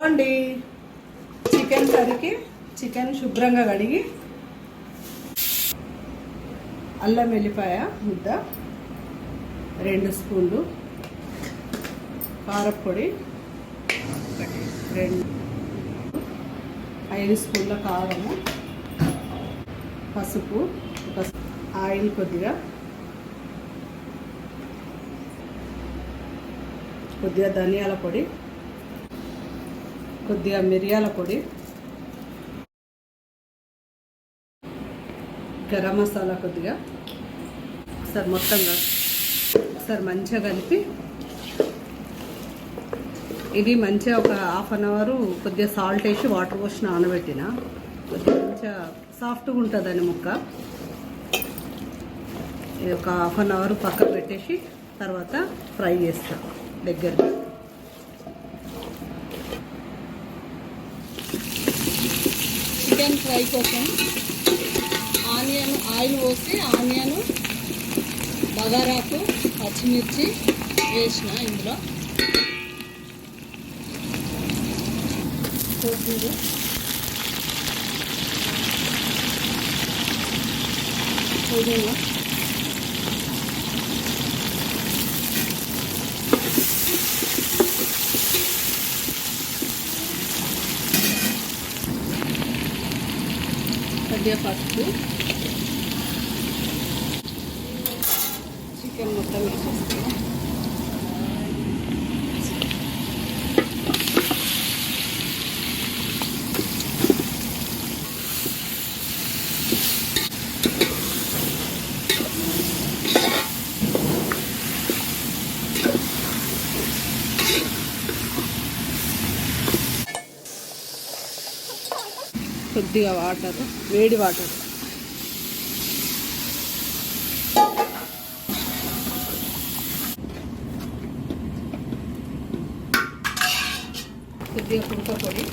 అండి. చికెన్ కర్రీకి చికెన్ శుభ్రంగా కడిగి అల్లం వెల్లిపాయ ముద్ద రెండు స్పూన్లు కారపొడి రెండు ఐదు స్పూన్ల కారము పసుపు ఒక ఆయిల్ కొద్దిగా కొద్దిగా ధనియాల పొడి కొద్దిగా మిరియాల పొడి గరం మసాలా కొద్దిగా. ఒకసారి మొత్తంగా ఒకసారి మంచిగా కలిపి ఇది మంచిగా ఒక హాఫ్ అన్ అవర్ కొద్దిగా సాల్ట్ వేసి వాటర్ పోసి నానబెట్టిన. కొద్దిగా మంచిగా సాఫ్ట్గా ఉంటుందని ముక్క. ఇది ఒక హాఫ్ అన్ అవర్ పక్కన పెట్టేసి తర్వాత ఫ్రై చేస్తాను దగ్గర చికెన్ ఫ్రై కోసం ఆనియన్ ఆయిల్ పోసి ఆనియన్ బగారాకు పచ్చిమిర్చి వేసిన ఇందులో కొత్తిమీర పుదీనా కొద్దిగా పసుపు చికెన్ మొత్తం వేసేస్తాను కొద్దిగా వాటర్ వేడి వాటర్. కొద్దిగా కుడక పొడి.